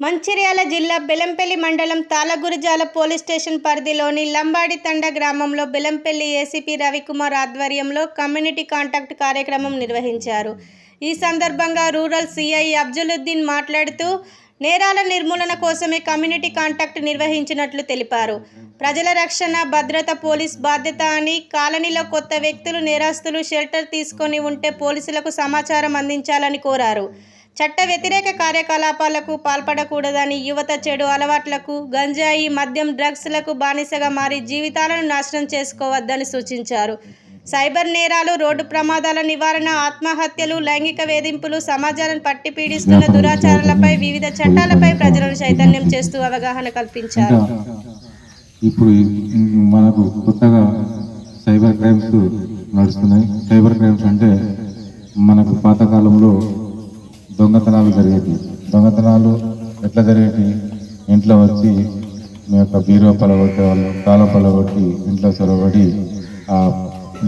మంచిర్యాల జిల్లా బెలంపల్లి మండలం తాళగురిజాల police station పరిధిలోని లంబాడి తండ గ్రామంలో బెలంపల్లి ఏసీపీ రవికుమార్ ఆధ్వర్యంలో కమ్యూనిటీ కాంటాక్ట్ కార్యక్రమం నిర్వహించారు. ఈ సందర్భంగా రూరల్ సిఐ అబ్జులుద్దీన్ మాట్లాడుతూ నేరాల నిర్మూలన కోసమే కమ్యూనిటీ కాంటాక్ట్ నిర్వహించినట్లు తెలిపారు. ప్రజల రక్షణ భద్రత పోలీస్ బాధ్యత అని కాలనీలో కొత్త వ్యక్తులు నేరస్తులు షెల్టర్ తీసుకొని ఉంటే పోలీసులకు సమాచారం అందించాలని కోరారు. చట్ట వ్యతిరేక కార్యకలాపాలకు పాల్పడకూడదని యువత చెడు అలవాట్లకు గంజాయి మద్యం డ్రగ్స్లకు బానిసగా మారి జీవితాలను నాశనం చేసుకోవద్దని సూచించారు. సైబర్ నేరాలు రోడ్డు ప్రమాదాల నివారణ ఆత్మహత్యలు లైంగిక వేధింపులు సమాజాలను పట్టి పీడిస్తున్న దురాచారాలపై వివిధ చట్టాలపై ప్రజలను చైతన్యం చేస్తూ అవగాహన కల్పించారు. ఇప్పుడు మనకు కొత్తగా సైబర్ క్రైమ్స్ నడుస్తున్నాయి. సైబర్ క్రైమ్స్ అంటే మనకు పాతకాలంలో దొంగతనాలు జరిగేవి దొంగతనాలు ఎట్లా జరిగేవి ఇంట్లో వచ్చి మీ యొక్క బీరో పలగొట్టే వాళ్ళు తాళం పలగొట్టి ఇంట్లో చొరబడి ఆ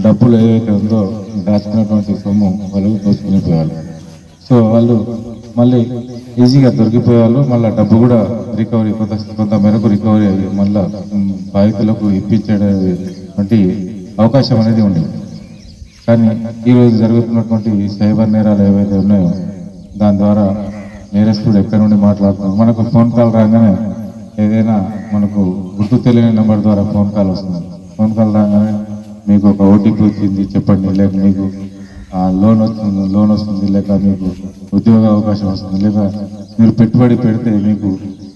డబ్బులు ఏదైతే ఉందో దాచుకున్నటువంటి సొమ్ము వాళ్ళు దోచుకుని పోయేవాళ్ళు సో వాళ్ళు మళ్ళీ ఈజీగా దొరికిపోయేవాళ్ళు మళ్ళీ డబ్బు కూడా రికవరీ కొంత కొంత మేరకు రికవరీ అయ్యి మళ్ళీ బాధితులకు ఇప్పించేటువంటి అవకాశం అనేది ఉండేది. కానీ ఈరోజు జరుగుతున్నటువంటి సైబర్ నేరాలు ఏవైతే ఉన్నాయో దాని ద్వారా నేరస్తుడు ఎక్కడి నుండి మాట్లాడుతున్నాడు? మనకు ఫోన్ కాల్ రాగానే ఏదైనా మనకు గుర్తు తెలియని నెంబర్ ద్వారా ఫోన్ కాల్ వస్తుంది. ఫోన్ కాల్ రాగానే మీకు ఒక ఓటీపీ వచ్చింది చెప్పండి. లేక మీకు లోన్ వస్తుంది లోన్ వస్తుంది లేక మీకు ఉద్యోగ అవకాశం వస్తుంది లేక మీరు పెట్టుబడి పెడితే మీకు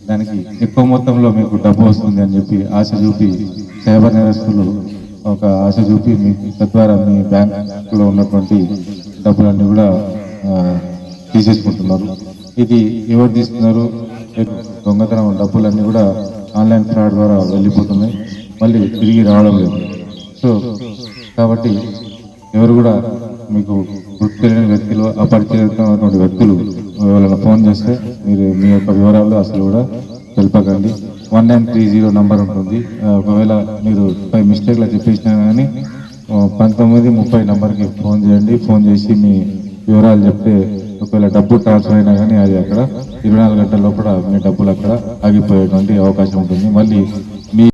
దానికి ఎక్కువ మొత్తంలో మీకు డబ్బు వస్తుంది అని చెప్పి ఆశ చూపి సైబర్ నేరస్తులు ఒక ఆశ చూపి మీకు తద్వారా మీ బ్యాంకులో ఉన్నటువంటి డబ్బులన్నీ కూడా తీసేసుకుంటున్నారు. ఇది ఎవరు తీసుకున్నారు? దొంగతనం డబ్బులన్నీ కూడా ఆన్లైన్ ఫ్రాడ్ ద్వారా వెళ్ళిపోతున్నాయి. మళ్ళీ తిరిగి రావడం లేదు. సో కాబట్టి ఎవరు కూడా మీకు గుర్తు తెలియని వ్యక్తులు అపరిచితమైనటువంటి వ్యక్తులు ఎవరైనా ఫోన్ చేస్తే మీరు మీ యొక్క వివరాలు అసలు కూడా తెలుపకండి. One nine three zero number ఉంటుంది. ఒకవేళ మీరు ఫైవ్ మిస్టేక్లో చెప్పేసినా కానీ పంతొమ్మిది ముప్పై నంబర్కి ఫోన్ చేయండి. ఫోన్ చేసి మీ వివరాలు చెప్తే ఒకవేళ డబ్బు ట్రాన్స్ఫర్ అయినా కానీ అది అక్కడ ఇరవై నాలుగు గంటల లోపల మీ డబ్బులు అక్కడ ఆగిపోయేటువంటి అవకాశం ఉంటుంది. మళ్ళీ